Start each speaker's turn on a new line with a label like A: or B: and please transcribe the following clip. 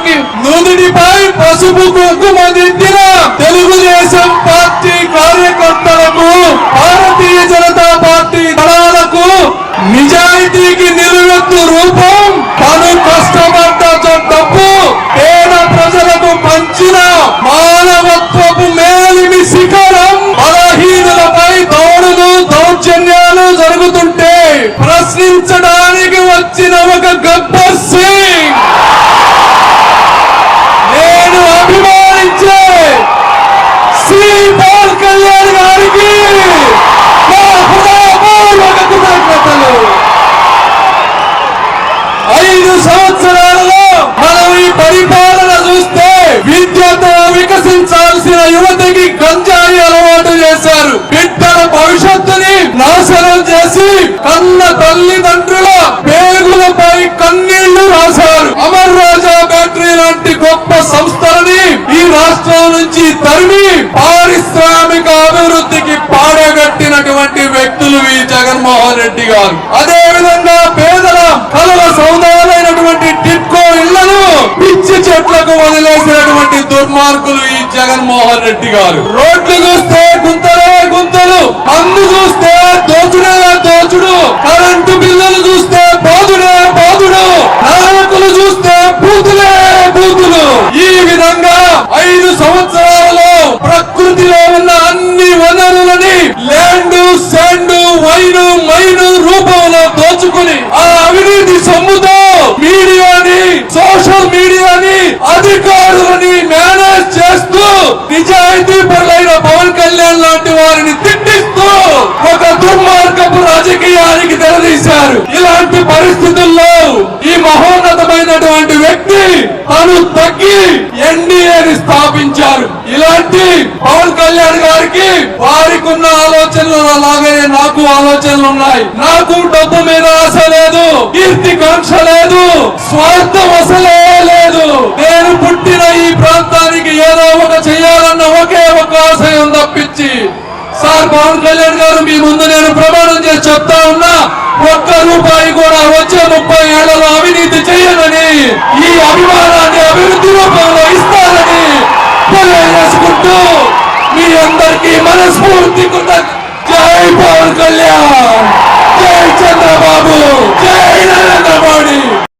A: కి నుదుడిపై పసుపు కుంకుమ తెలుగుదేశం పార్టీ కార్యకర్తలకు భారతీయ జనతా పార్టీ దళాలకు నిజాయితీకి రాసి కన్న తల్లిదండ్రుల పేర్లపై కన్నీళ్ళు రాశారు. అమర్ రాజా బ్యాటరీ లాంటి గొప్ప సంస్థలని ఈ రాష్ట్రం నుంచి తరిమి పారిశ్రామిక అభివృద్ధికి పాడగట్టినటువంటి వ్యక్తులు ఈ జగన్మోహన్ రెడ్డి గారు. అదే విధంగా పేదల కలల సౌదాలైనటువంటి టిట్కో ఇళ్ళను పిచ్చి చెట్లకు వదిలేసినటువంటి దుర్మార్గులు ఈ జగన్మోహన్ రెడ్డి గారు. రోడ్లు చూస్తే గుంతలు అధికారులని మేనేజ్ చేస్తూ నిజాయితీ పరులైన పవన్ కళ్యాణ్ లాంటి వారిని తిట్టిస్తూ ఒక దుర్మార్గపు రాజకీయానికి తెరదీశారు. ఇలాంటి పరిస్థితుల్లో ఈ మహోన్నతమైనటువంటి వ్యక్తి తను తగ్గి ఎన్డీఏని స్థాపించారు. ఇలాంటి పవన్ కళ్యాణ్ గారికి వారికి ఉన్న ఆలోచనలు అలాగే నాకు ఆలోచనలు ఉన్నాయి నాకు డబ్బు మీద ఆశ లేదు కీర్తి కాంక్ష లేదు స్వార్థం అసలే లేదు నేను పుట్టిన ఈ ప్రాంతానికి ఏదో ఒక చేయాలన్న ఒకే ఒక తప్పించి సార్ పవన్ కళ్యాణ్ గారు మీ ముందు నేను ప్రమాణం చేసి చెప్తా ఉన్నా ఒక్క రూపాయి కూడా వచ్చే ముప్పై ఏళ్ళలో అవినీతి చేయనని ఈ అభిమానాన్ని అభివృద్ధి రూపంలో ఇస్తానని తెలియజేసుకుంటూ మీ అందరికీ మనస్ఫూర్తి కృతజ్ఞ జై పవన్ కళ్యాణ్! జై చంద్రబాబు!